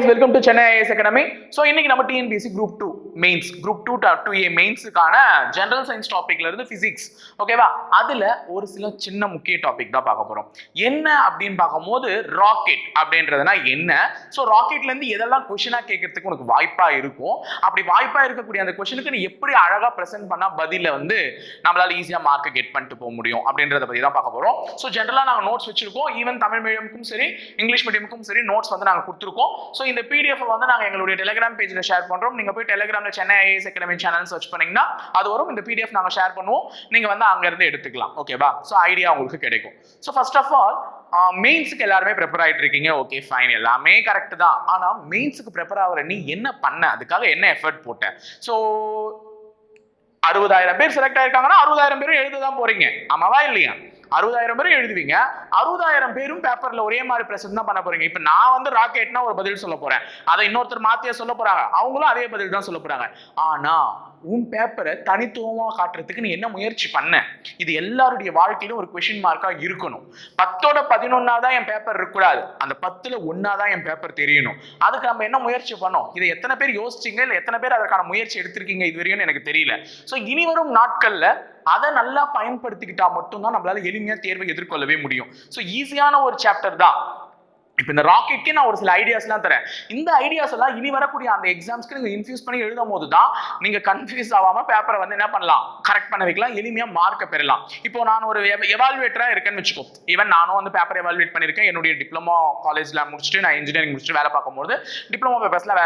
Guys welcome to Chennai IAS academy so இன்னைக்கு நம்ம TNPSC group two mains group two two A மெயின்ஸுக்கான general science டாபிக்ல இருந்து physics ஓகேவா அதுல ஒரு சில சின்ன முக்கிய டாபிக் தான் பார்க்க போறோம். என்ன அப்படின்னு பார்க்கும்போது ராக்கெட் அப்படின்றதுனா என்ன? ஸோ ராக்கெட்ல இருந்து எதெல்லாம் கொஷினா கேட்கறதுக்கு உனக்கு வாய்ப்பா இருக்கும்? அப்படி வாய்ப்பா இருக்கக்கூடிய அந்த கொஷனுக்கு நீ எப்படி அழகா ப்ரெசென்ட் பண்ணா பதில வந்து நம்மளால ஈஸியா மார்க்கை கெட் பண்ணிட்டு போக முடியும் அப்படின்றத பத்தி தான் பார்க்க போறோம். ஸோ ஜென்ரலா நாங்கள் நோட்ஸ் வச்சிருக்கோம். ஈவன் தமிழ் மீடியமுக்கும் சரி இங்கிலீஷ் மீடியமுக்கும் சரி நோட்ஸ் வந்து நாங்கள் கொடுத்துருக்கோம். ஸோ இந்த பிடிஎஃப் வந்து நாங்கள் எங்களுடைய டெலிகிராம் பேஜில் ஷேர் பண்ணுறோம் நீங்கள் போய் டெலிகிராமில் Chennai IAS academy channel search பண்ணீங்கன்னா அது வரும். இந்த பிடிஎஃப் நாங்கள் ஷேர் பண்ணுவோம். நீங்கள் வந்து அங்கேருந்து எடுத்துக்கலாம். ஓகேவா ஸோ ஐடியா உங்களுக்கு கிடைக்கும். ஸோ ஃபர்ஸ்ட் ஆஃப் ஆல் மெயின்ஸுக்கு எல்லாருமே ப்ரிப்பேர் ஆகிட்டு இருக்கீங்க. ஓகே ஃபைன் எல்லாமே கரெக்ட் தான். ஆனால் மெயின்ஸுக்கு ப்ரிப்பேர் ஆகிற நீ என்ன பண்ண? அதுக்காக என்ன எஃபர்ட் போட்ட? ஸோ அறுபதாயிரம் பேர் செலக்ட் ஆயிருக்காங்கன்னா அறுபதாயிரம் பேரும் எழுத தான் போறீங்க. ஆமாவா இல்லையா? அறுபதாயிரம் பேரும் எழுதுவீங்க. அறுபதாயிரம் பேரும் பேப்பர்ல ஒரே மாதிரி பிரசன்ட் தான் பண்ண போறீங்க. இப்ப நான் வந்து ராக்கெட்னா ஒரு பதில் சொல்ல போறேன். அதை இன்னொருத்தர் மாத்தியா சொல்ல போறாங்க. அவங்களும் அதே பதில் தான் சொல்ல போறாங்க. ஆனா உன் பேப்பரை தனித்துவமாக காட்டுறதுக்கு நீ என்ன முயற்சி பண்ண? இது எல்லாருடைய வாழ்க்கையிலும் ஒரு கொஷின் மார்க்காக இருக்கணும். பத்தோட பதினொன்னா தான் என் பேப்பர் இருக்கக்கூடாது. அந்த பத்தில் ஒன்னா தான் என் பேப்பர் தெரியணும். அதுக்கு நம்ம என்ன முயற்சி பண்ணோம்? இதை எத்தனை பேர் யோசிச்சீங்க? இல்லை எத்தனை பேர் அதற்கான முயற்சி எடுத்திருக்கீங்க இது வரையும் எனக்கு தெரியல. ஸோ இனி வரும் நாட்களில் அதை நல்லா பயன்படுத்திக்கிட்டா மட்டும்தான் நம்மளால எளிமையாக தேர்வை எதிர்கொள்ளவே முடியும். ஸோ ஈஸியான ஒரு சாப்டர் தான். இப்போ இந்த ராக்கெட்கே நான் ஒரு சில ஐடியாஸ்லாம் தரேன். இந்த ஐடியாஸ் எல்லாம் இனி வரக்கூடிய அந்த எக்ஸாம்ஸ்க்கு நீங்கள் இன்ஃபியூஸ் பண்ணி எழுதும் போது தான் நீங்கள் கன்ஃபியூஸ் ஆகாம பேப்பரை வந்து என்ன பண்ணலாம்? கரெக்ட் பண்ண வைக்கலாம் எளிமையாக மார்க்கை பெறலாம். இப்போ நான் ஒரு எவால்வேட்டராக இருக்கேன்னு வச்சுக்கோ. ஈவன் நானும் வந்து பேப்பர் எவால்வேட் பண்ணியிருக்கேன். என்னுடைய டிப்ளமோ காலேஜில் முடிச்சுட்டு நான் இன்ஜினியரிங் முடிச்சுட்டு வேலை பார்க்கும்போது டிப்ளமோ பேப்பர்ஸில்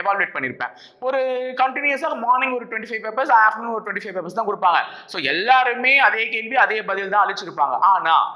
எவால்வேட் பண்ணியிருப்பேன். ஒரு கண்டினியூஸாக மார்னிங் ஒரு டுவெண்ட்டி ஃபைவ் பேப்பர்ஸ் ஆஃப்டர்நூன் ஒரு டுவெண்ட்டி ஃபைவ் பேப்பர்ஸ் தான் கொடுப்பாங்க. ஸோ எல்லாருமே அதே கேள்வி அதே பதில் தான் அழிச்சிருப்பாங்க. ஆனால்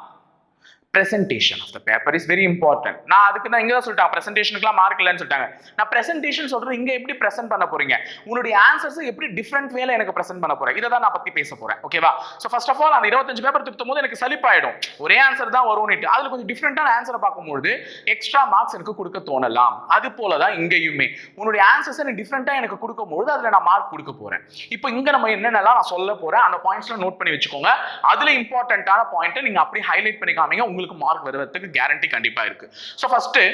presentation of the paper is very important நான் அதுக்கு நான் இங்கே தான் சொல்லிட்டேன் ப்ரெசன்டேஷனுக்குலாம் மார்க் இல்லைன்னு சொல்லிட்டாங்க. நான் ப்ரெசன்டேஷன் சொல்றது இங்கே எப்படி ப்ரெசென்ட் பண்ண போறீங்க? உன்னுடைய ஆன்சர்ஸ் எப்படி டிஃப்ரெண்ட் வேல எனக்கு ப்ரெசென்ட் பண்ண போறேன்? இதை தான் நான் பத்தி பேச போறேன் ஓகேவா ஸோ ஃபர்ஸ்ட் ஆஃப் ஆல் அந்த இருபத்தஞ்சு பேப்பர் திருத்தும் போது எனக்கு சலிப்பாயிடும். ஒரே ஆன்சர் தான் வரும்னுட்டு அதில் கொஞ்சம் டிஃப்ரெண்டான ஆன்சரை பார்க்கும்போது எக்ஸ்ட்ரா மார்க்ஸ் எனக்கு கொடுக்க தோணலாம். அது போல தான் இங்கேயுமே. உன்னுடைய ஆன்சர்ஸ் எனக்கு டிஃப்ரெண்டாக எனக்கு கொடுக்கும்போது அதில் நான் மார்க் கொடுக்க போறேன். இப்போ இங்கே நம்ம என்னென்னலாம் நான் சொல்ல போறேன் அந்த பாயிண்ட்ஸ்லாம் நோட் பண்ணி வச்சுக்கோங்க. அதில் இம்பார்ட்டண்ட்டான பாயிண்ட்டை நீங்கள் அப்படியே ஹைலைட் பண்ணி காமிங்க உங்களுக்கு மார்க் வருவதற்கு கேரண்டி கண்டிப்பா இருக்கு. ஸோ ஃபஸ்ட்டு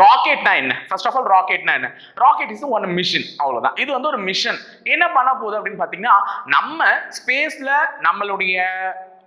ராக்கெட்னா என்ன? ஃபர்ஸ்ட் ஆஃப் ஆல் ராக்கெட்னா என்ன? ராக்கெட் இஸ் ஒன் மிஷின் அவ்வளோதான் இது வந்து ஒரு மிஷன் என்ன பண்ண போகுது அப்படின்னு பார்த்தீங்கன்னா நம்ம ஸ்பேஸ்ல நம்மளுடைய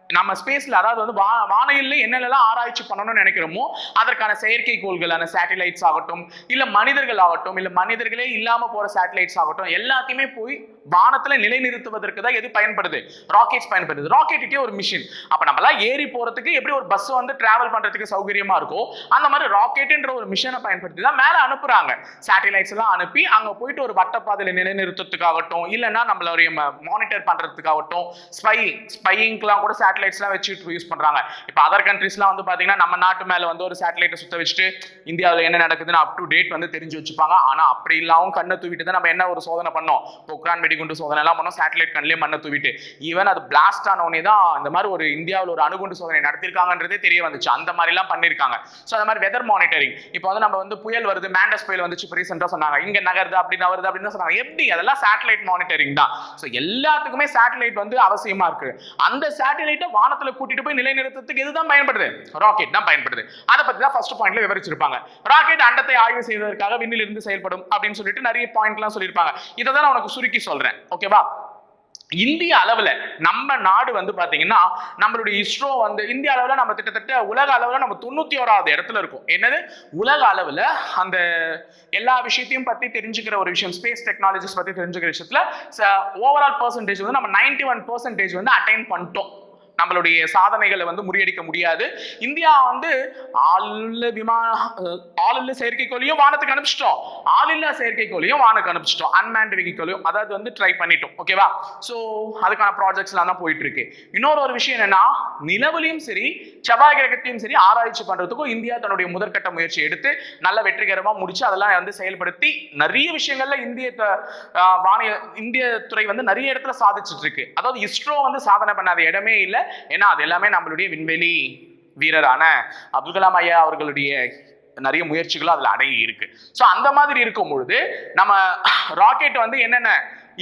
நம்ம ஸ்பேஸ்ல அதாவது வந்து வா வானையில் என்னென்னலாம் ஆராய்ச்சி பண்ணணும்னு நினைக்கிறோமோ அதற்கான செயற்கைக்கோள்களான சேட்டலைட்ஸ் ஆகட்டும் இல்ல மனிதர்கள் ஆகட்டும் இல்ல மனிதர்களே இல்லாம போற சேட்டலைட்ஸ் ஆகட்டும் எல்லாத்தையுமே போய் வானத்துல நிலைநிறுத்துவதற்கு தான் எது பயன்படுது? ராக்கெட்ஸ் பயன்படுது. ராக்கெட்டுக்கே ஒரு மிஷின் அப்ப நம்மளாம் ஏறி போறதுக்கு எப்படி ஒரு பஸ் வந்து டிராவல் பண்றதுக்கு சௌகரியமா இருக்கோ அந்த மாதிரி ராக்கெட்டுன்ற ஒரு மிஷனை பயன்படுத்தி தான் மேல அனுப்புறாங்க. சேட்டலைட்ஸ் எல்லாம் அனுப்பி அங்க போயிட்டு ஒரு வட்டப்பாதையில நிலைநிறுத்துறதுக்காகட்டும் இல்லைன்னா நம்மளுடைய மானிட்டர் பண்றதுக்காகட்டும் ஸ்பை ஸ்பையிங்க்கெல்லாம் கூட சேட்டலைட்ஸ்லாம் வச்சு யூஸ் பண்ணுறாங்க இப்போ அதர் கண்ட்ரீஸ்லாம் வந்து பார்த்தீங்கன்னா நம்ம நாட்டு மேலே வந்து ஒரு சேட்டலைட்டை சுற்ற வச்சுட்டு இந்தியாவில் என்ன நடக்குதுன்னு அப் டு டேட் வந்து தெரிஞ்சு வச்சுப்பாங்க. ஆனால் அப்படி இல்லாமல் கண்ணை தூவிட்டு தான் நம்ம என்ன ஒரு சோதனை பண்ணோம். பொக்ரான் வெடிகுண்டு சோதனை எல்லாம் பண்ணோம். சேட்டலைட் கண்ணிலே மண்ணை தூவிட்டு. ஈவன் அது பிளாஸ்ட் ஆனவனே தான் இந்த மாதிரி ஒரு இந்தியாவில் ஒரு அணுகுண்டு சோதனை நடத்திருக்காங்கன்றதே தெரிய வந்துச்சு. அந்த மாதிரிலாம் பண்ணியிருக்காங்க ஸோ அந்த மாதிரி வெதர் மானிட்டரிங் இப்போ வந்து நம்ம வந்து புயல் வருது மேண்டஸ் புயல் வந்துச்சு இப்போ ரீசெண்டாக சொன்னாங்க. இங்கே நகருது அப்படி நகருது அப்படின்னு சொன்னாங்க. எப்படி? அதெல்லாம் சேட்டலைட் மானிட்டரிங் தான். ஸோ எல்லாத்துக்குமே சேட்டலைட் வந்து அவசியமாக இருக்குது அந்த சேட்டலைட்டை வானத்துல கூட்டிட்டு போய் நிலைநிறுத்தத்துக்கு இதுதான் பயன்படுது. ராக்கெட் தான் பயன்படுது. அதை பத்தி தான் ஃபர்ஸ்ட் பாயிண்ட்ல விவரிச்சிருப்பாங்க. ராக்கெட் அண்டத்தை ஆய்வு செய்வதற்காக விண்ணில் இருந்து செயல்படும் அப்படின்னு சொல்லிட்டு நிறைய பாயிண்ட்லாம் சொல்லியிருப்பாங்க. இதை தான் நான் உனக்கு சுருக்கி சொல்றேன். ஓகேவா இந்திய அளவில் நம்ம நாடு வந்து பார்த்தீங்கன்னா நம்மளுடைய இஸ்ரோ வந்து இந்திய அளவில் நம்ம கிட்டத்தட்ட உலக அளவில் நம்ம தொண்ணூற்றி ஓராவது இடத்துல இருக்கும். என்னது? உலக அளவில் அந்த எல்லா விஷயத்தையும் பற்றி தெரிஞ்சுக்கிற ஒரு விஷயம் ஸ்பேஸ் டெக்னாலஜிஸ் பற்றி தெரிஞ்சுக்கிற விஷயத்தில் ஓவரால் பர்சன்டேஜ் வந்து நம்ம நைன்டி ஒன் பர்சன்டேஜ் வந்து அட்டைன் பண்ணிட்டோம். நம்மளுடைய சாதனைகளை வந்து முறியடிக்க முடியாது. இந்தியா வந்து ஆளுள்ள விமான ஆளில்ல செயற்கைக்கோளையும் வானத்துக்கு அனுப்பிச்சிட்டோம். ஆளில்லா செயற்கைக்கோளையும் வானுக்கு அனுப்பிச்சிட்டோம். அன்மேண்ட் வெஹிக்கோலையும் அதாவது வந்து ட்ரை பண்ணிட்டோம். ஓகேவா ஸோ அதுக்கான ப்ராஜெக்ட்ஸ்லாம் தான் போயிட்டு இருக்கு இன்னொரு ஒரு விஷயம் என்னன்னா நிலவுலையும் சரி செவ்வாய் கிரகத்தையும் சரி ஆராய்ச்சி பண்றதுக்கும் இந்தியா தன்னுடைய முதற்கட்ட முயற்சி எடுத்து நல்ல வெற்றிகரமா முடிச்சு அதெல்லாம் வந்து செயல்படுத்தி நிறைய விஷயங்கள்ல இந்திய வானிய இந்திய துறை வந்து நிறைய இடத்துல சாதிச்சுட்டு இருக்கு. அதாவது இஸ்ரோ வந்து சாதனை பண்ணாத இடமே இல்லை. ஏன்னா அது எல்லாமே நம்மளுடைய விண்வெளி வீரரான அப்துல் கலாம் ஐயா அவர்களுடைய நிறைய முயற்சிகளும் அதில் அடங்கி இருக்கு. ஸோ அந்த மாதிரி இருக்கும் பொழுது நம்ம ராக்கெட் வந்து என்னென்ன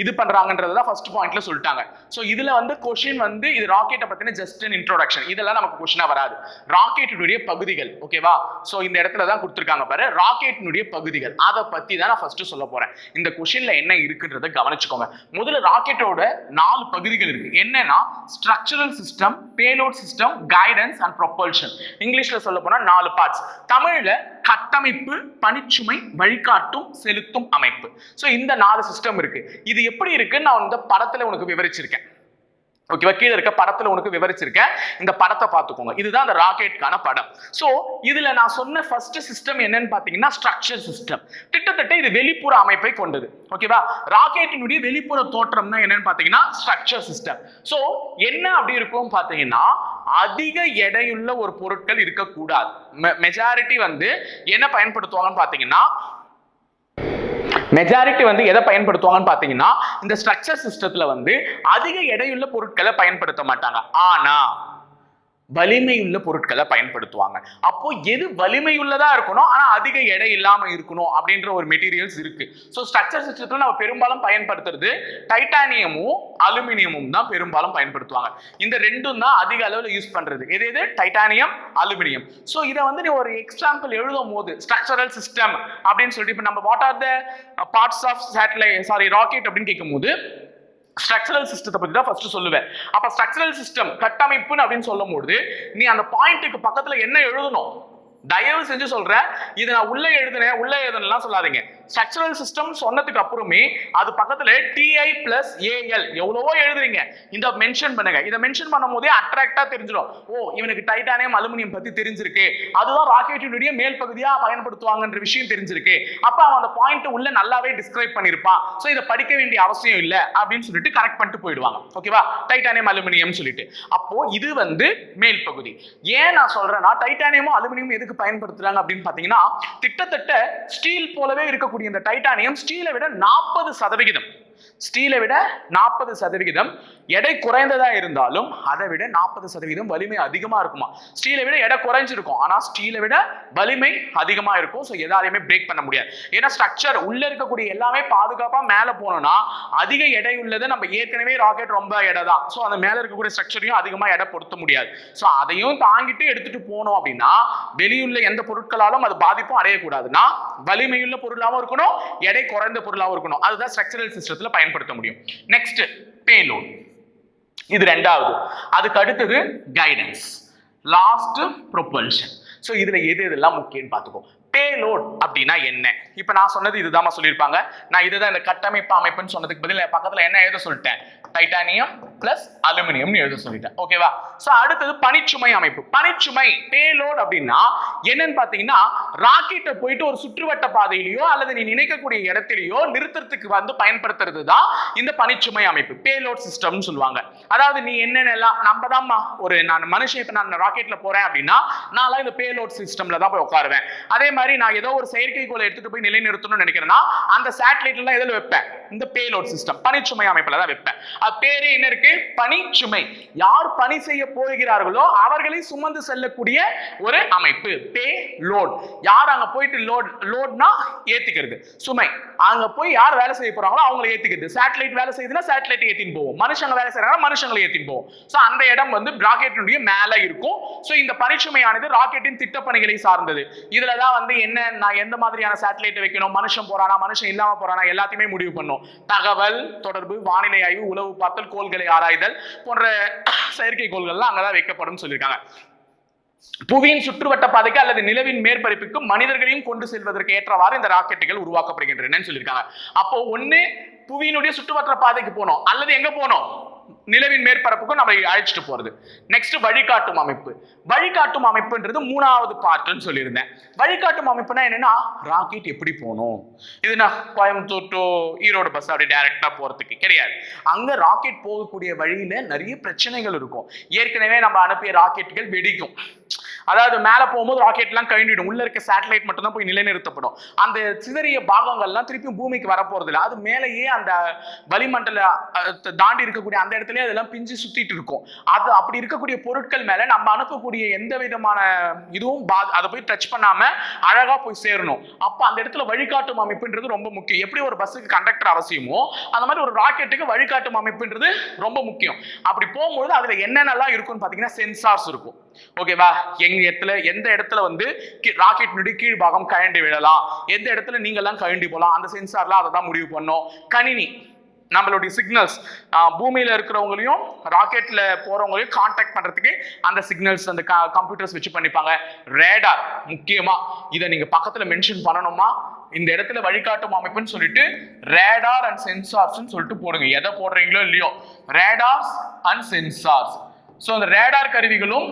இது பண்றாங்கன்றத ஃபர்ஸ்ட் பாயிண்ட்ல சொல்லிட்டாங்க. ஸோ இதுல வந்து கொஷின் வந்து இது ராக்கெட்டை பத்தின ஜஸ்ட் அன் இன்ட்ரோடக்ஷன் இதெல்லாம் நமக்கு கொஷினா வராது. ராக்கெட்டினுடைய பகுதிகள் ஓகேவா ஸோ இந்த இடத்துல தான் கொடுத்துருக்காங்க பாரு. ராக்கெட்டினுடைய பகுதிகள். அதை பத்தி தான் நான் ஃபர்ஸ்ட் சொல்ல போறேன். இந்த கொஷின்ல என்ன இருக்குன்றத கவனிச்சுக்கோங்க. முதல்ல ராக்கெட்டோட நாலு பகுதிகள் இருக்கு. என்னன்னா structural system payload system guidance and propulsion இங்கிலீஷ்ல சொல்ல போனா நாலு பார்ட்ஸ் தமிழ்ல கட்டமைப்பு பணிச்சுமை வழிகாட்டும் செலுத்தும் அமைப்பு. ஸோ இந்த நாலு சிஸ்டம் இருக்கு. இது எப்படி இருக்குன்னு நான் இந்த படத்துல உனக்கு விவரிச்சிருக்கேன். ஓகேவா கீழே இருக்க படத்துல உனக்கு விவரிச்சிருக்கேன். இந்த படத்தை பார்த்துக்கோங்க. இதுதான் அந்த ராக்கெட்கான படம். ஸோ இதுல நான் சொன்ன ஃபர்ஸ்ட் சிஸ்டம் என்னன்னு பார்த்தீங்கன்னா ஸ்ட்ரக்சர் சிஸ்டம் கிட்டத்தட்ட இது வெளிப்புற அமைப்பை கொண்டது. ஓகேவா ராக்கெட்டினுடைய வெளிப்புற தோற்றம் தான் என்னன்னு பார்த்தீங்கன்னா ஸ்ட்ரக்சர் சிஸ்டம் ஸோ என்ன அப்படி இருக்கும் பார்த்தீங்கன்னா அதிக எடையுள்ள ஒரு பொருட்கள் இருக்கக்கூடாது. மெஜாரிட்டி வந்து என்ன பயன்படுத்துவாங்கன்னு பார்த்தீங்கன்னா மெஜாரிட்டி வந்து எதை பயன்படுத்துவாங்கன்னு பார்த்தீங்கன்னா இந்த ஸ்ட்ரக்சர் சிஸ்டத்தில் வந்து அதிக எடையுள்ள பொருட்களை பயன்படுத்த மாட்டாங்க. ஆனால் வலிமையுள்ள பொருட்களை பயன்படுத்துவாங்க. அப்போ எது வலிமையுள்ளதா இருக்கணும் ஆனா அதிக எடை இல்லாம இருக்கணும் அப்படின்ற ஒரு மெட்டீரியல்ஸ் இருக்கு. ஸோ ஸ்ட்ரக்சர் சிஸ்டத்துல நம்ம பெரும்பாலும் பயன்படுத்துறது டைட்டானியமும் அலுமினியமும் தான் பெரும்பாலும் பயன்படுத்துவாங்க. இந்த ரெண்டும் தான் அதிக அளவில் யூஸ் பண்றது. எது எது? டைட்டானியம் அலுமினியம் ஸோ இதை வந்து நீ ஒரு எக்ஸாம்பிள் எழுதும் போது ஸ்ட்ரக்சரல் சிஸ்டம் அப்படின்னு சொல்லிட்டு இப்போ நம்ம what are the parts of satellite sorry rocket அப்படின்னு கேட்கும்போது ஸ்ட்ரக்சரல் சிஸ்டத்தை பத்தி தான் ஃபர்ஸ்ட் சொல்லுவேன். அப்ப ஸ்ட்ரக்சரல் சிஸ்டம் கட்டமைப்புன்னு அப்படின்னு சொல்லும்போது நீ அந்த பாயிண்ட்டுக்கு பக்கத்துல என்ன எழுதணும்? தயவு செஞ்சு சொல்றேன் இது நான் உள்ள எழுதுனேன் உள்ள எழுதுனலாம் சொல்லாதீங்க. ஸ்ட்ரக்சரல் சிஸ்டம் சொன்னதுக்கு அப்புறமே அது பக்கத்துல டிஐ பிளஸ் ஏஎல் எவ்வளவோ எழுதுறீங்க. இந்த மென்ஷன் பண்ணுங்க. இதை மென்ஷன் பண்ணும் போதே அட்ராக்டா தெரிஞ்சிடும். ஓ இவனுக்கு டைட்டானியம் அலுமினியம் பத்தி தெரிஞ்சிருக்கு. அதுதான் ராக்கெட்டினுடைய மேல் பகுதியா பயன்படுத்துவாங்கன்ற விஷயம் தெரிஞ்சிருக்கு. அப்ப அவன் அந்த பாயிண்ட் உள்ள நல்லாவே டிஸ்கிரைப் பண்ணிருப்பான் சோ இதை படிக்க வேண்டிய அவசியம் இல்லை அப்படின்னு சொல்லிட்டு கரெக்ட் பண்ணிட்டு போயிடுவாங்க. ஓகேவா டைட்டானியம் அலுமினியம் சொல்லிட்டு. அப்போ இது வந்து மேல் பகுதி. ஏன் நான் சொல்றேன்னா டைட்டானியமும் அலுமினியம் எதுக்கு பயன்படுத்துறாங்க அப்படின்னு பாத்தீங்கன்னா கிட்டத்தட்ட ஸ்டீல் போலவே இருக்கக்கூடிய இந்த டைட்டானியம் ஸ்டீலை விட நாற்பது சதவிகிதம். ஸ்டீலை விட நாற்பது சதவிகிதம். எடை குறைந்ததா இருந்தாலும் அதை விட நாற்பது சதவீதம் வலிமை அதிகமா இருக்குமா? ஸ்டீலை விட எடை குறைஞ்சிருக்கும். ஆனா ஸ்டீலை விட வலிமை அதிகமா இருக்கும். ஸோ எதாலையுமே பிரேக் பண்ண முடியாது. ஏன்னா ஸ்ட்ரக்சர் உள்ள இருக்கக்கூடிய எல்லாமே பாதுகாப்பா மேல போனோம்னா அதிக எடை உள்ளது நம்ம ஏற்கனவே ராக்கெட் ரொம்ப எடை தான் ஸோ அந்த மேல இருக்கக்கூடிய ஸ்ட்ரக்சரையும் அதிகமா எடை பொருத்த முடியாது. ஸோ அதையும் தாங்கிட்டு எடுத்துட்டு போனோம் அப்படின்னா வெளியுள்ள எந்த பொருட்களாலும் அது பாதிப்பும் அடையக்கூடாதுன்னா வலிமையுள்ள பொருளாகவும் இருக்கணும் எடை குறைந்த பொருளாகவும் இருக்கணும். அதுதான் ஸ்ட்ரக்சரல் சிஸ்டத்தில் பயன்படுத்த முடியும். நெக்ஸ்ட் பேலோட் இது ரெண்டாவது. அதுக்கு அடுத்தது கைடன்ஸ் லாஸ்ட் ப்ரொபல்ஷன் ஸோ இதுல எது எதெல்லாம் முக்கியம்னு பார்த்துக்கோ. பேலோட் அப்படின்னா என்ன? இப்போ நான் சொன்னது இதுதான் சொல்லியிருப்பாங்க. நான் இதுதான் இந்த கட்டமைப்பு அமைப்புன்னு சொன்னதுக்கு பதில் என் என்ன எழுத சொல்லிட்டேன்? டைட்டானியம் பிளஸ் அலுமினியம்னு எழுத சொல்லிட்டேன். ஓகேவா ஸோ அடுத்தது பனிச்சுமை அமைப்பு. பனிச்சுமை பேலோட் அப்படின்னா என்னன்னு பார்த்தீங்கன்னா ராக்கெட்டை போயிட்டு ஒரு சுற்றுவட்ட பாதையிலையோ அல்லது நீ நினைக்கக்கூடிய இடத்திலேயோ நிறுத்தத்துக்கு வந்து பயன்படுத்துறது தான் இந்த பனிச்சுமை அமைப்பு. பேலோட் சிஸ்டம்னு சொல்லுவாங்க. அதாவது நீ என்னென்னலாம் நம்ம தான்மா ஒரு நான் மனுஷன் இப்போ நான் ராக்கெட்டில் போகிறேன் அப்படின்னா நான்லாம் இந்த பேலோட் சிஸ்டமில் தான் போய் உட்காருவேன். அதே மாதிரி நான் ஏதோ ஒரு செயற்கைக்கோளை எடுத்துட்டு போய் நிலைநிறுத்தணும்னு நினைக்கிறேன்னா அந்த சேட்டலைட்லாம் எதில் வைப்பேன்? இந்த பேலோட் சிஸ்டம் பனிச்சுமை அமைப்புல தான் வைப்பேன். அது பேரே என்ன இருக்கு? பனிச்சுமை. யார் பணி செய்ய போகிறார்களோ அவர்களை சுமந்து செல்லக்கூடிய ஒரு அமைப்பு பே லோட் யார் அங்க போயிட்டு லோட் லோட்னா ஏத்திக்கிறது? சுமை. அங்க போய் யார் வேலை செய்ய போறாங்களோ அவங்களை ஏத்திக்கிறது. சேட்டலைட் வேலை செய்யுதுன்னா சேட்டலைட் ஏத்தின்னு போவோம். மனுஷங்க வேலை செய்யறாங்க மனுஷங்களை ஏத்தின்னு போவோம். சோ அந்த இடம் வந்து ராக்கெட்டினுடைய மேல இருக்கும். சோ இந்த பனிச்சுமையானது ராக்கெட்டின் திட்டப்பணிகளை சார்ந்தது. இதுல தான் வந்து என்ன? நான் எந்த மாதிரியான சேட்டலைட் வைக்கணும்? மனுஷன் போறானா? மனுஷன் இல்லாம போறானா? எல்லாத்தையுமே முடிவு பண்ணும். தகவல் தொடர்பு வானிலை ஆய்வு உளவு பார்த்தல் கோள்களை ஆராய்தல் போன்ற செயற்கை கோள்கள்லாம் அங்கதான் வைக்கப்படும் சொல்லியிருக்காங்க. புவியின் சுற்றுவட்ட பாதைக்கு அல்லது நிலவின் மேற்பரப்புக்கு மனிதர்களையும் கொண்டு செல்வதற்கு ஏற்றவாறு இந்த ராக்கெட்டுகள் உருவாக்கப்படுகின்றன சொல்லியிருக்காங்க. அப்போ ஒண்ணு புவியினுடைய சுற்றுவட்ட பாதைக்கு போனோம். அல்லது எங்க போனோம்? நிலவின் மேற்பரப்புக்கும் நம்ம அழைச்சிட்டு போறது. நெக்ஸ்ட் வழிகாட்டும் அமைப்பு. வழிகாட்டும் அமைப்புன்றது மூணாவது பார்ட்னு சொல்லியிருந்தேன். வழிகாட்டும் அமைப்புனா என்னன்னா ராக்கெட் எப்படி போகணும்? இது நான் கோயம்புத்தூர் டு ஈரோடு பஸ் அப்படி டைரக்டா போறதுக்கு கிடையாது. அங்க ராக்கெட் போகக்கூடிய வழியில நிறைய பிரச்சனைகள் இருக்கும். ஏற்கனவே நம்ம அனுப்பிய ராக்கெட்டுகள் வெடிக்கும். அதாவது மேலே போகும்போது ராக்கெட்லாம் கழிண்டிடும் உள்ள இருக்க சேட்டலைட் மட்டும் தான் போய் நிலைநிறுத்தப்படும். அந்த சிதறிய பாகங்கள்லாம் திருப்பியும் பூமிக்கு வரப்போறது இல்லை அது மேலேயே அந்த வளிமண்டல தாண்டி இருக்கக்கூடிய அந்த இடத்துலயே அதெல்லாம் பிஞ்சு சுத்திட்டு இருக்கும். அது அப்படி இருக்கக்கூடிய பொருட்கள் மேல நம்ம அனுப்பக்கூடிய எந்த விதமான இதுவும் பா- அதை போய் டச் பண்ணாம அழகா போய் சேரணும். அப்ப அந்த இடத்துல வழிகாட்டும் அமைப்புன்றது ரொம்ப முக்கியம். எப்படி ஒரு பஸ்ஸுக்கு கண்டக்டர் அவசியமோ அந்த மாதிரி ஒரு ராக்கெட்டுக்கு வழிகாட்டும் அமைப்புன்றது ரொம்ப முக்கியம். அப்படி போகும்போது அதுல என்னென்னலாம் இருக்கும்னு பாத்தீங்கன்னா சென்சார்ஸ் இருக்கும். ஓகேவா எங்க இடத்துல எந்த இடத்துல வந்து ராக்கெட்டினுடைய கீழ் பாகம் கழண்டு விழலாம்? எந்த இடத்துல நீங்கெல்லாம் கழண்டி போகலாம்? அந்த சென்சார்லாம் அதை தான் முடிவு பண்ணோம். கணினி நம்மளுடைய சிக்னல்ஸ் பூமியில இருக்கிறவங்களையும் ராக்கெட்ல போறவங்களையும் காண்டாக்ட் பண்றதுக்கு அந்த சிக்னல்ஸ் அந்த கம்ப்யூட்டர்ஸ் வச்சு பண்ணிப்பாங்க. ரேடார் முக்கியமா இதை நீங்க பக்கத்துல மென்ஷன் பண்ணணுமா? இந்த இடத்துல வழிகாட்டும் அமைப்புன்னு சொல்லிட்டு ரேடார் அண்ட் சென்சார்ஸ்ன்னு சொல்லிட்டு போடுங்க. எதை போடுறீங்களோ இல்லையோ. ரேடார்ஸ் அண்ட் சென்சார்ஸ் ஸோ அந்த ரேடார் கருவிகளும்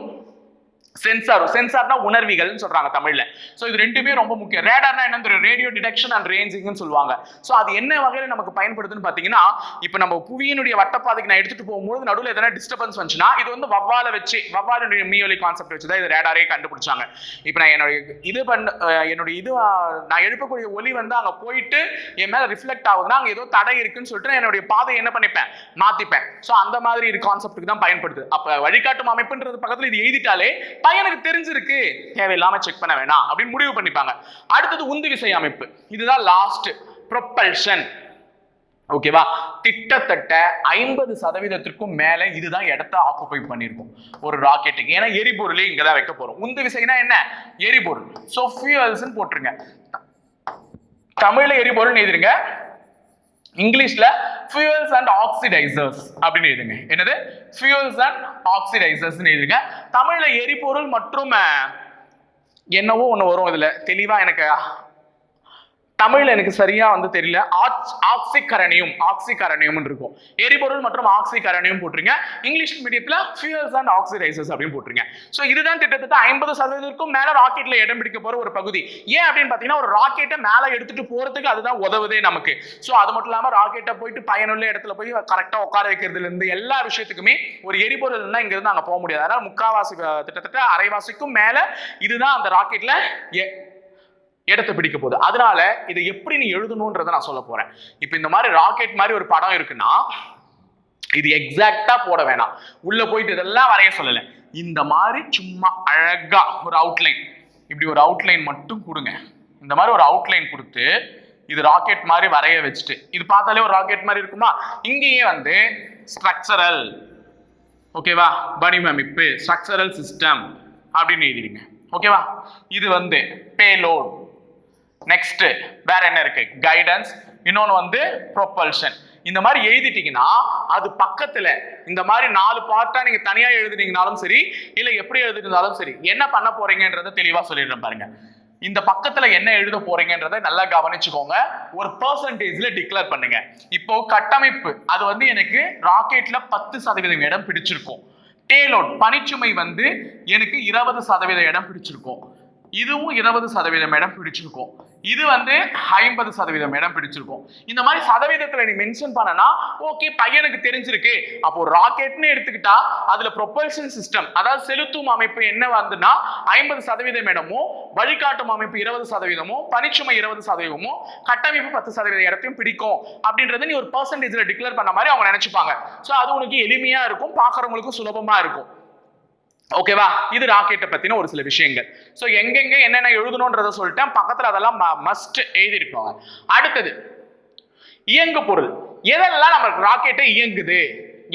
சென்சார் சென்சார்னா உணர்விகள்னு சொல்றாங்க தமிழ்ல. சோ இது ரெண்டுமே ரொம்ப முக்கியம். ரேடார்னா என்ன தெரியும்? ரேடியோ டிடெக்ஷன் அண்ட் ரேஞ்சிங்னு சொல்லுவாங்க. சோ அது என்ன வகையில நமக்கு பயன்படுதுன்னு பாத்தீங்கன்னா இப்போ நம்ம புவியினுடைய வட்டப்பாதைக்கு நான் எடுத்துட்டு போகும்போது நடுவில் எதனா டிஸ்டர்பன்ஸ் வந்துச்சுன்னா இது வந்து வவ்வால வச்சு வவ்வாலுடைய மீஒலி கான்செப்ட் வச்சு தான் இது ரேடாரே கண்டுபிடிச்சாங்க. இப்போ நான் என்னுடைய இது பண்ண என்னுடைய இது நான் எழுப்பக்கூடிய ஒலி வந்து அங்க போயிட்டு என் மேல ரிஃப்ளெக்ட் ஆகுதுன்னா அங்க ஏதோ தடை இருக்குன்னு சொல்லிட்டு என்னுடைய பாதையை என்ன பண்ணிப்பேன்? மாத்திப்பேன். சோ அந்த மாதிரி ஒரு கான்செப்ட்டுக்கு தான் பயன்படுது. அப்ப வழிகாட்டும் அமைப்புன்றது பக்கத்துல இது எழுதிட்டாலே பையனுக்கு தெரிஞ்சிருக்கு தேவையில்லாம செக் பண்ண வேணாம் அப்படின்னு முடிவு பண்ணிப்பாங்க. அடுத்தது உந்து விசை அமைப்பு. இதுதான் லாஸ்ட் ப்ரொப்பல்ஷன் ஓகேவா கிட்டத்தட்ட ஐம்பது சதவீதத்திற்கும் மேல இதுதான் இடத்த ஆக்குபை பண்ணியிருக்கும். ஒரு ராக்கெட்டுக்கு ஏன்னா எரிபொருளே இங்க தான் வைக்க போறோம். உந்து விசைனா என்ன? எரிபொருள். சோ ஃபியூயல்ஸ்னு போட்டுருங்க. தமிழ்ல எரிபொருள் எழுதிருங்க. இங்கிலீஷ்ல ஃபியூயல்ஸ் அண்ட் ஆக்சிடைசர்ஸ் அப்படின்னு எழுதுங்க. என்னது? ஃபியூயல்ஸ் அண்ட் ஆக்சிடைசர்ஸ் எழுதுங்க. தமிழ்ல எரிபொருள் மற்றும் என்னவோ ஒன்று வரும் இதில். தெளிவாக எனக்கு தமிழ்ல எனக்கு சரியா வந்து தெரியல. ஆக்சிகரணியம் ஆக்சிகரணியம் இருக்கும். எரிபொருள் மற்றும் ஆக்சிகரணியம் போட்டுருங்க. இங்கிலீஷ் மீடியத்துல ஃபியூல்ஸ் அண்ட் ஆக்சிடைசர்ஸ் அப்படின்னு போட்டுருங்க. ஸோ இதுதான் கிட்டத்தட்ட ஐம்பது சதவீதத்திற்கும் மேல ராக்கெட்ல இடம் பிடிக்க போற ஒரு பகுதி. ஏன் அப்படின்னு பாத்தீங்கன்னா ஒரு ராக்கெட்டை மேல எடுத்துட்டு போறதுக்கு அதுதான் உதவுதே நமக்கு. ஸோ அது மட்டும் இல்லாம ராக்கெட்டை போயிட்டு பயனுள்ள இடத்துல போய் கரெக்டா உட்கார வைக்கிறதுல இருந்து எல்லா விஷயத்துக்குமே ஒரு எரிபொருள் இங்கேருந்து இங்க இருந்து அங்க போக முடியாது. அதனால முக்காவாசி கிட்டத்தட்ட அரைவாசிக்கும் மேல இதுதான் அந்த ராக்கெட்ல இடத்தை பிடிக்க போகுது. அதனால இதை எப்படி நீ எழுதணுன்றதை நான் சொல்ல போறேன். இப்போ இந்த மாதிரி ராக்கெட் மாதிரி ஒரு படம் இருக்குன்னா இது எக்ஸாக்டா போட வேணாம். உள்ள போயிட்டு இதெல்லாம் வரைய சொல்லல. இந்த மாதிரி சும்மா அழகா ஒரு அவுட்லைன் இப்படி ஒரு அவுட்லைன் மட்டும் கொடுங்க. இந்த மாதிரி ஒரு அவுட்லைன் கொடுத்து இது ராக்கெட் மாதிரி வரைய வச்சுட்டு இது பார்த்தாலே ஒரு ராக்கெட் மாதிரி இருக்குமா? இங்கேயே வந்து ஸ்ட்ரக்சரல் ஓகேவா வடிவமைப்பு ஸ்ட்ரக்சரல் சிஸ்டம் அப்படின்னு எழுதிடுங்க. ஓகேவா இது வந்து பேலோட் நெக்ஸ்ட் வேற என்ன இருக்கு? கைடன்ஸ் இன்னொன்று வந்து ப்ரொப்பல்ஷன் இந்த மாதிரி எழுதிட்டீங்கன்னா அது பக்கத்துல இந்த மாதிரி நாலு பார்ட்டா நீங்க தனியா எழுதுனீங்கனாலும் சரி இல்ல எப்படி எழுதிருந்தாலும் சரி என்ன பண்ண போறீங்கன்றத தெளிவா சொல்லிடுறேன் பாருங்க. இந்த பக்கத்துல என்ன எழுத போறீங்கன்றத நல்லா கவனிச்சுக்கோங்க. ஒரு பர்சன்டேஜ்ல டிக்ளேர் பண்ணுங்க. இப்போ கட்டமைப்பு அது வந்து எனக்கு ராக்கெட்ல பத்து சதவீதம் இடம் பிடிச்சிருக்கும். டேலோட் பனிச்சுமை வந்து எனக்கு இருபது சதவீத இடம் பிடிச்சிருக்கும். இதுவும் இருபது சதவீதம் இடம் பிடிச்சிருக்கும். இது வந்து ஐம்பது சதவீதம் இடம் பிடிச்சிருக்கும். இந்த மாதிரி சதவீதத்துல நீ மென்ஷன் பண்ணனா ஓகே பையனுக்கு தெரிஞ்சிருக்கு. அப்போ ராக்கெட்னு எடுத்துக்கிட்டா அதுல ப்ரொபல்ஷன் சிஸ்டம் அதாவது செலுத்தும் அமைப்பு என்ன வந்துன்னா ஐம்பது சதவீதம் இடமும் வழிகாட்டும் அமைப்பு இருபது சதவீதமும் பனிச்சுமை இருபது சதவீதமும் கட்டமைப்பு பத்து சதவீத இடத்தையும் பிடிக்கும். அப்படின்றத நீ ஒரு பர்சன்டேஜ்ல டிக்ளேர் பண்ண மாதிரி அவங்க நினைச்சுப்பாங்க. ஸோ அது உனக்கு எளிமையா இருக்கும் பார்க்குறவங்களுக்கும் சுலபமா இருக்கும். ஓகேவா இது ராக்கெட்டை பத்தின ஒரு சில விஷயங்கள். ஸோ எங்கெங்க என்னென்ன எழுதணுன்றத சொல்லிட்டேன். பக்கத்தில் அதெல்லாம் மஸ்ட் எழுதிருக்கோங்க அடுத்தது இயங்கு பொருள். எதெல்லாம் நம்ம ராக்கெட்டை இயங்குது?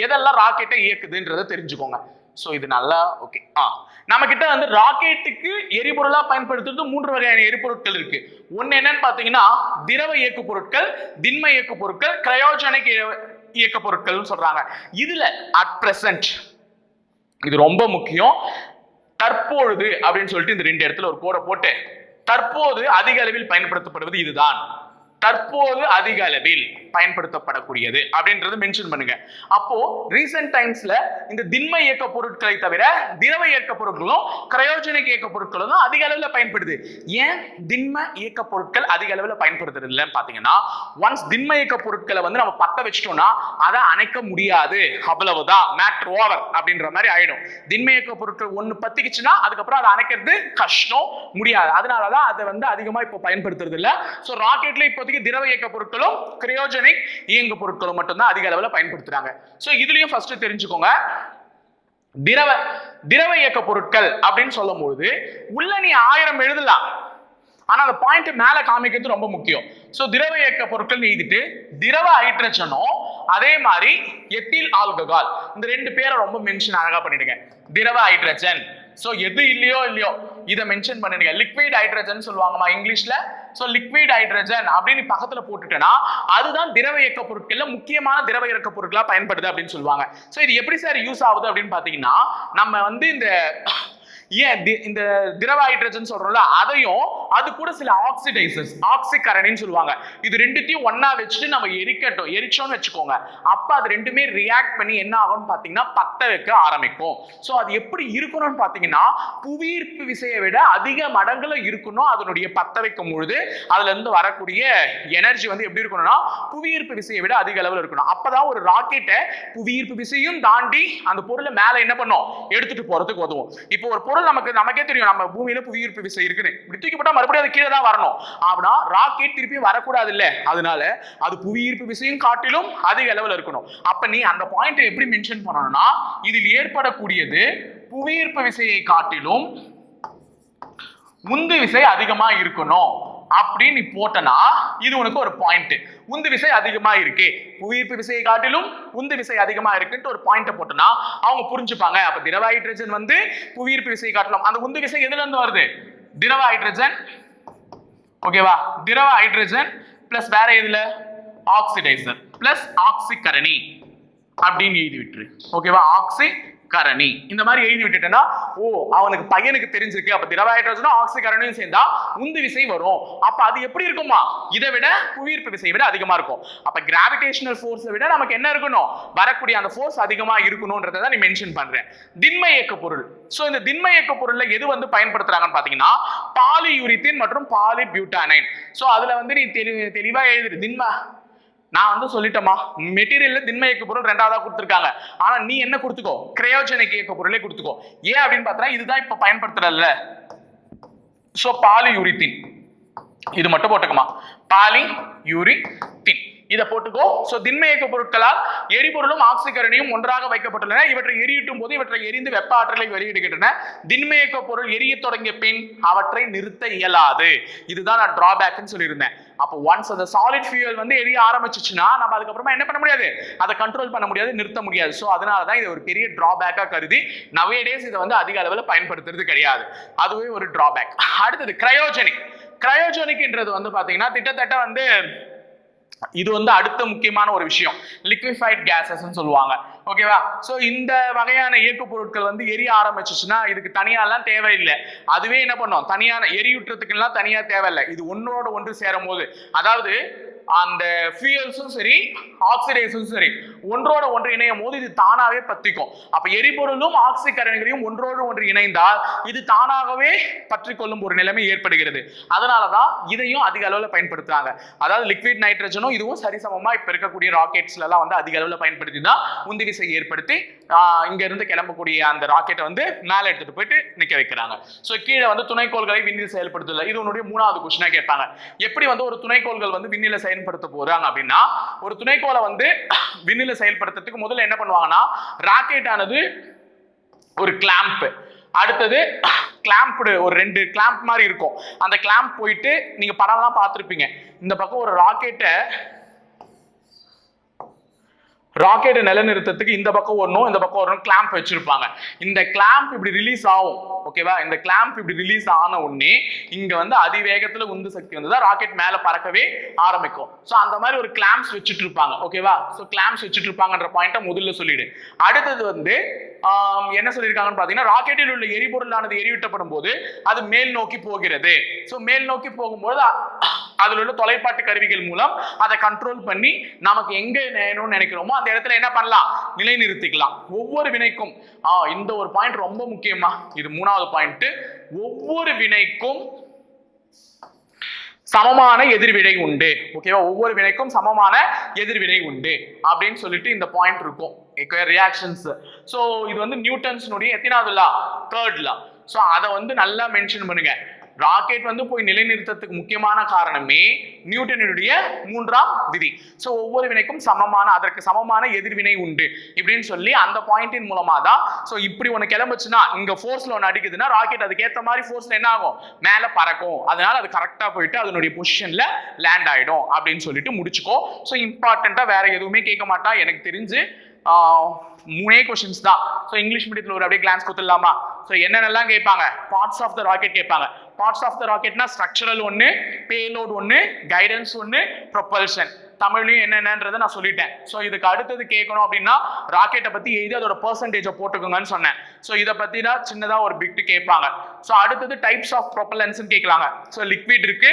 எதெல்லாம் ராக்கெட்டை இயக்குதுன்றத தெரிஞ்சுக்கோங்க. ஸோ இது நல்லா ஓகே ஆ நம்ம கிட்ட வந்து ராக்கெட்டுக்கு எரிபொருளா பயன்படுத்துறது மூன்று வகையான எரிபொருட்கள் இருக்கு. ஒன்னு என்னன்னு பாத்தீங்கன்னா திரவ இயக்கு பொருட்கள் திண்ம இயக்கு பொருட்கள் கிரயோஜனிக் இயக்க பொருட்கள்னு சொல்றாங்க. இதுல அட் பிரசன்ட் இது ரொம்ப முக்கியம். தற்பொழுது அப்படின்னு சொல்லிட்டு இந்த ரெண்டு இடத்துல ஒரு கோடை போட்டு தற்போது அதிக அளவில் பயன்படுத்தப்படுவது இதுதான். தற்போது அதிக அளவில் பயன்படுத்தப்படக்கூடியது அப்படின்றது மென்ஷன் பண்ணுங்க. அப்போ ரீசெண்ட் டைம்ஸ்ல இந்த திண்ம இயக்க பொருட்களை தவிர திரவ இயக்க பொருட்களும் கிரயோஜனிக் இயக்க பொருட்களும் தான் அதிக அளவில் பயன்படுது. ஏன்? திண்ம இயக்க பொருட்கள் அதிக அளவில் பயன்படுத்துறது இல்லைன்னு பாத்தீங்கன்னா ஒன்ஸ் திண்ம இயக்க பொருட்களை வந்து நம்ம பத்த வச்சிட்டோம்னா அதை அணைக்க முடியாது. அவ்வளவுதான். மேட்ரு ஓவர் அப்படின்ற மாதிரி ஆயிடும். திண்ம இயக்க பொருட்கள் ஒண்ணு பத்திக்குச்சுன்னா அதுக்கப்புறம் அதை அணைக்கிறது கஷ்டம் முடியாது. அதனாலதான் அதை வந்து அதிகமா இப்போ பயன்படுத்துறது இல்லை ஸோ ராக்கெட்ல இப்போதைக்கு திரவ இயக்க பொருட்களும் கிரையோஜெனிக் இயங்கு பொருட்களும் மட்டும்தான் அதிக அளவில் பயன்படுத்துறாங்க. ஸோ இதுலயும் ஃபர்ஸ்ட் தெரிஞ்சுக்கோங்க. திரவ திரவ இயக்க பொருட்கள் அப்படின்னு சொல்லும்போது உள்ள நீ ஆயிரம் எழுதலாம். ஆனா அந்த பாயிண்ட் மேல காமிக்கிறது ரொம்ப முக்கியம். ஸோ திரவ இயக்க பொருட்கள் எழுதிட்டு திரவ ஹைட்ரஜனும் அதே மாதிரி எத்தில் ஆல்கஹால் இந்த ரெண்டு பேரை ரொம்ப மென்ஷன் அழகா பண்ணிடுங்க. திரவ ஹைட்ரஜன் ஸோ எது இல்லையோ இல்லையோ இதை மென்ஷன் பண்ணுங்க லிக்விட் ஹைட்ரஜன் சொல்லுவாங்கம்மா இங்கிலீஷ்ல. ஸோ லிக்விட் ஹைட்ரஜன் அப்படின்னு பக்கத்துல போட்டுட்டேன்னா அதுதான் திரவ இயக்க பொருட்கள்ல முக்கியமான திரவ இயக்க பொருட்களா பயன்படுது அப்படின்னு சொல்லுவாங்க. ஸோ இது எப்படி சார் யூஸ் ஆகுது அப்படின்னு பாத்தீங்கன்னா நம்ம வந்து இந்த ஏன் தி- இந்த திரவ ஹைட்ரஜன் சொல்றோம்ல அதையும் அது கூட சில ஆக்சிடைசர்ஸ் ஆக்சிகரணின்னு சொல்லுவாங்க. இது ரெண்டுத்தையும் ஒன்னா வச்சுட்டு நம்ம எரிக்கட்டும் எரிச்சோம்னு வச்சுக்கோங்க. அப்ப அது ரெண்டுமே ரியாக்ட் பண்ணி என்ன ஆகும்னு பாத்தீங்கன்னா பத்த வைக்க ஆரம்பிக்கும். சோ அது எப்படி இருக்கணும்னு பாத்தீங்கன்னா புவியீர்ப்பு விசையை விட அதிக மடங்குல இருக்கணும் அதனுடைய பத்த வைக்கும் பொழுது. அதுல இருந்து வரக்கூடிய எனர்ஜி வந்து எப்படி இருக்கணும்னா புவியீர்ப்பு விசையை விட அதிக அளவில் இருக்கணும். அப்பதான் ஒரு ராக்கெட்டை புவியீர்ப்பு விசையும் தாண்டி அந்த பொருளை மேல என்ன பண்ணும்? எடுத்துட்டு போறதுக்கு உதவும். இப்போ ஒரு பொருள் நமக்கு நமக்கே தெரியும். நம்ம பூமியில புவியீர்ப்பு விசை இருக்குன்னு. இப்படி தூக்கி போட்டா மறுபடியும் அது கீழே தான் வரணும். அப்படின்னா ராக்கெட் திருப்பி வரக்கூடாது இல்ல அதனால அது புவியீர்ப்பு விசையும் காட்டிலும் அதிக அளவில் இருக்கணும். அப்ப நீ அந்த பாயிண்ட் எப்படி மென்ஷன் பண்ணணும்னா இதில் ஏற்படக்கூடியது புவியீர்ப்பு விசையை காட்டிலும் உந்து விசை அதிகமா இருக்கணும். அப்படின்னு நீ போட்டனா இது உனக்கு ஒரு பாயிண்ட் உந்து விசை அதிகமா இருக்கு. புவியீர்ப்பு விசையை காட்டிலும் உந்து விசை அதிகமா இருக்குன்ட்டு ஒரு பாயிண்ட் போட்டனா அவங்க புரிஞ்சுப்பாங்க. அப்ப திரவ ஹைட்ரஜன் வந்து புவியீர்ப்பு விசையை காட்டிலும். அந்த உந்து விசை எதுல இருந்து வருது? திரவ ஹைட்ரஜன் ஓகேவா திரவ ஹைட்ரஜன் பிளஸ் வேற எதுல? ஆக்சிடைசர் பிளஸ் ஆக்சிகரணி அப்படின்னு எழுதி விட்டுரு. ஓகேவா ஆக்சி கரணி. இந்த மாதிரி எழுதி விட்டுட்டேன்னா ஓ அவனுக்கு பையனுக்கு தெரிஞ்சிருக்கு. அப்ப திரவ ஹைட்ரஜனும் ஆக்சிகரணியும் சேர்ந்தா உந்து விசை வரும். அப்ப அது எப்படி இருக்குமா? இதை விட புவியீர்ப்பு விசையை விட அதிகமா இருக்கும். அப்ப கிராவிடேஷனல் ஃபோர்ஸை விட நமக்கு என்ன இருக்கணும்? வரக்கூடிய அந்த ஃபோர்ஸ் அதிகமா இருக்கணும்ன்றதை தான் நீ மென்ஷன் பண்றேன். திண்ம இயக்க பொருள். ஸோ இந்த திண்ம இயக்க பொருள்ல எது வந்து பயன்படுத்துறாங்கன்னு பாத்தீங்கன்னா பாலியூரித்தின் மற்றும் பாலி பியூட்டானைன் ஸோ அதுல வந்து நீ தெளி தெளிவா எழுதிரு. திண்ம நான் வந்து சொல்லிட்டேமா மெட்டீரியல்ல திண்ம இயக்க பொருள் ரெண்டாவதா கொடுத்துருக்காங்க. ஆனா நீ என்ன கொடுத்துக்கோ? கிரயோஜனிக் இயக்க பொருளே கொடுத்துக்கோ. ஏன் அப்படின்னு பார்த்தா இதுதான் இப்ப பயன்படுத்துறல்ல. சோ பாலி யூரித்தின் இது மட்டும் போட்டுக்கமா பாலி யூரித்தின் இதை போட்டுக்கோ. ஸோ திண்மயக்க பொருட்களால் எரிபொருளும் ஆக்சிகரணியும் ஒன்றாக வைக்கப்பட்டுள்ளன. இவற்றை எரியூட்டும் போது இவற்றை எரிந்து வெப்ப ஆற்றலை வெளியிடுகின்றன. திண்மயக்க பொருள் எரிய தொடங்கிய பின் அவற்றை நிறுத்த இயலாது. இதுதான் நான் டிராபேக்னு சொல்லியிருந்தேன். அப்போ ஒன்ஸ் அந்த சாலிட் ஃபியூயல் வந்து எரிய ஆரம்பிச்சிச்சுன்னா நம்ம அதுக்கப்புறமா என்ன பண்ண முடியாது? அதை கண்ட்ரோல் பண்ண முடியாது நிறுத்த முடியாது. ஸோ அதனால தான் இது ஒரு பெரிய டிராபேக்காக கருதி நவே டேஸ் இதை வந்து அதிக அளவில் பயன்படுத்துறது கிடையாது. அதுவே ஒரு டிராபேக் அடுத்தது கிரயோஜெனிக் கிரயோஜெனிக்ன்றது வந்து பார்த்தீங்கன்னா கிட்டத்தட்ட வந்து இது வந்து அடுத்த முக்கியமான ஒரு விஷயம். லிக்விஃபைட் கேசஸ்ன்னு சொல்லுவாங்க. ஓகேவா ஸோ இந்த வகையான இயக்கு பொருட்கள் வந்து எரிய ஆரம்பிச்சிச்சுன்னா இதுக்கு தனியாலாம் தேவையில்லை. அதுவே என்ன பண்ணும்? தனியான எரியூட்டுறதுக்குலாம் தனியாக தேவையில்லை. இது ஒன்றோட ஒன்று சேரும் போது அதாவது அந்த ஃபியூயல்ஸும் சரி ஆக்சிடைஸும் சரி ஒன்றோட ஒன்று இணையும் போது இது தானாகவே பத்திக்கும். அப்ப எரிபொருளும் ஆக்சிகரணிகளையும் ஒன்றோடு ஒன்று இணைந்தால் இது தானாகவே பற்றி கொள்ளும் ஒரு நிலைமை ஏற்படுகிறது. அதனாலதான் இதையும் அதிக அளவில் பயன்படுத்துறாங்க. அதாவது லிக்விட் நைட்ரஜனும் இதுவும் சரிசமமா இப்ப இருக்கக்கூடிய ராக்கெட்ஸ்ல எல்லாம் வந்து அதிக அளவில் பயன்படுத்தி தான் உந்து விசை ஏற்படுத்தி இங்கேருந்து இங்க இருந்து கிளம்பக்கூடிய அந்த ராக்கெட்டை வந்து மேலே எடுத்துட்டு போயிட்டு நிக்க வைக்கிறாங்க. ஸோ கீழே வந்து துணைக்கோள்களை விண்ணில் செயல்படுத்துதல். இது உன்னுடைய மூணாவது கொஸ்டினா கேட்பாங்க. எப்படி வந்து ஒரு துணைக்கோள்கள் வந்து விண்ணில செயல்படுத்த போறாங்க அப்படின்னா ஒரு துணைக்கோளை வந்து விண்ணில செயல்படுத்துறதுக்கு முதல்ல என்ன பண்ணுவாங்கன்னா ராக்கெட் ஆனது ஒரு கிளாம்ப் அடுத்தது கிளாம்ப்டு ஒரு ரெண்டு கிளாம்ப் மாதிரி இருக்கும். அந்த கிளாம்ப் போயிட்டு நீங்க படம்லாம் பார்த்துருப்பீங்க. இந்த பக்கம் ஒரு ராக்கெட்டை ராக்கெட்டை நிலைநிறுத்தத்துக்கு இந்த பக்கம் வரணும் இந்த பக்கம் வரணும் கிளாம்ப் வச்சிருப்பாங்க. இந்த கிளாம்ப் இப்படி ரிலீஸ் ஆகும் ஓகேவா இந்த கிளாம்ப் இப்படி ரிலீஸ் ஆன உடனே இங்க வந்து அதிவேகத்துல உந்து சக்தி வந்து ராக்கெட் மேல பறக்கவே ஆரம்பிக்கும். ஸோ அந்த மாதிரி ஒரு கிளாம்ப்ஸ் வச்சுட்டு இருப்பாங்க ஓகேவா ஸோ கிளாம்ப்ஸ் வச்சுட்டு இருப்பாங்கன்ற பாயிண்ட்டை முதல்ல சொல்லிடு. அடுத்தது வந்து என்ன சொல்லியிருக்காங்கன்னு பார்த்தீங்கன்னா ராக்கெட்டில் உள்ள எரிபொருளானது எரிவிட்டப்படும் போது அது மேல் நோக்கி போகிறது. ஸோ மேல் நோக்கி போகும்போது அதில் உள்ள தொலைப்பாட்டு கருவிகள் மூலம் அதை கண்ட்ரோல் பண்ணி நமக்கு எங்கே வேணும்னு நினைக்கிறோமோ அந்த இடத்துல என்ன பண்ணலாம்? நிலைநிறுத்திக்கலாம். ஒவ்வொரு வினைக்கும் ஆ இந்த ஒரு பாயிண்ட் ரொம்ப முக்கியமா. இது மூணாவது பாயிண்ட் ஒவ்வொரு வினைக்கும் சமமான எதிர்வினை உண்டு. ஓகேவா ஒவ்வொரு வினைக்கும் சமமான எதிர்வினை உண்டு. அப்படின்னு சொல்லிட்டு இந்த பாயிண்ட் இருக்கும். ரியாக்ஷன்ஸ் ஸோ இது வந்து நியூட்டன்ஸ்னுடைய எத்தனாவது லா தேர்ட் லா ஸோ அதை வந்து நல்லா மென்ஷன் பண்ணுங்க. ராக்கெட் வந்து போய் நிலைநிறுத்தத்துக்கு முக்கியமான காரணமே நியூட்டனுடைய மூன்றாம் விதி. ஸோ ஒவ்வொரு வினைக்கும் சமமான அதற்கு சமமான எதிர்வினை உண்டு இப்படின்னு சொல்லி அந்த பாயிண்டின் மூலமாக தான் ஸோ இப்படி ஒன்று கிளம்புச்சுன்னா இங்க ஃபோர்ஸ்ல ஒன்று அடிக்குதுன்னா ராக்கெட் அதுக்கேற்ற மாதிரி ஃபோர்ஸ்ல என்ன ஆகும்? மேலே பறக்கும். அதனால அது கரெக்டாக போயிட்டு அதனுடைய பொசிஷன்ல லேண்ட் ஆகிடும் அப்படின்னு சொல்லிட்டு முடிச்சுக்கோ. ஸோ இம்பார்ட்டண்ட்டாக வேற எதுவுமே கேட்க மாட்டா. எனக்கு தெரிஞ்சு மூணே கொஷின்ஸ் தான். ஸோ இங்கிலீஷ் மீடியத்தில் ஒரு அப்படியே கிளான்ஸ் கொடுத்துடலாமா? ஸோ என்னென்னலாம் கேட்பாங்க? பார்ட்ஸ் ஆஃப் த ராக்கெட் கேட்பாங்க. பார்ட்ஸ் ஆஃப் த ராக்கெட்னா ஸ்ட்ரக்சரல் ஒன்று பேலோட் ஒன்று கைடன்ஸ் ஒன்று ப்ரொப்பல்ஷன் தமிழ்லையும் என்னென்னன்றதை நான் சொல்லிட்டேன். ஸோ இதுக்கு அடுத்தது கேட்கணும் அப்படின்னா ராக்கெட்டை பற்றி எழுதி அதோட பர்சன்டேஜை போட்டுக்கோங்கன்னு சொன்னேன். ஸோ இதை பற்றினா சின்னதாக ஒரு பிட்டு கேட்பாங்க. ஸோ அடுத்தது டைப்ஸ் ஆஃப் ப்ரொப்பலன்ஸ்னு கேட்கலாங்க. ஸோ லிக்விட் இருக்கு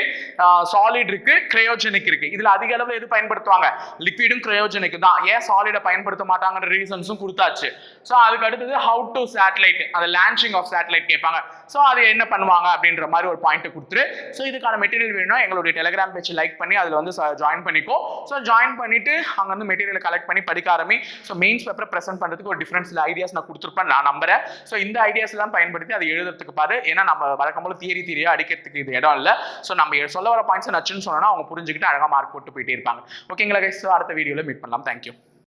சாலிட் இருக்கு கிரையோஜெனிக் இருக்கு. இதில் அதிக அளவில் எது பயன்படுத்துவாங்க? லிக்விடும் கிரையோஜெனிக் தான். ஏன் சாலிடை பயன்படுத்த மாட்டாங்கன்ற ரீசன்ஸும் கொடுத்தாச்சு. ஸோ அதுக்கு அடுத்தது ஹவு டு சேட்டலைட் அந்த லான்ச்சிங் ஆஃப் சேட்டலைட் கேட்பாங்க. ஸோ அது என்ன பண்ணுவாங்க அப்படின்ற மாதிரி ஒரு பாயிண்ட் கொடுத்துரு. ஸோ இதுக்கான மெட்டீரியல் வேணும் எங்களுடைய டெலிகிராம் பேஜ் லைக் பண்ணி அதில் வந்து ஜாயின் பண்ணிக்கோ. ஸோ ஜாயின் பண்ணிட்டு அங்கே வந்து மெட்டீரியலை கலெக்ட் பண்ணி படிக்க ஆரம்பி. ஸோ மெயின்ஸ் பேப்பரை ப்ரெசென்ட் பண்ணுறதுக்கு ஒரு டிஃப்ரென்ஸ் ஐடியாஸ் நான் கொடுத்துருப்பேன் நான் நம்புறேன். ஸோ இந்த ஐடியாஸ் எல்லாம் பயன்படுத்தி அதை எழுதுறதுக்கு பாரு. ஏன்னா நம்ம வழக்கம் போல தியரி தியரியா அடிக்கிறதுக்கு இது இடம் இல்லை. ஸோ நம்ம சொல்ல வர பாயிண்ட்ஸ் நச்சுன்னு சொன்னோன்னா அவங்க புரிஞ்சுக்கிட்டு அழகாக மார்க் போட்டு போயிட்டே இருப்பாங்க. ஓகேங்களா கைஸ் அடுத்த வீடியோவில் மீட் பண்ணலாம். தேங்க்யூ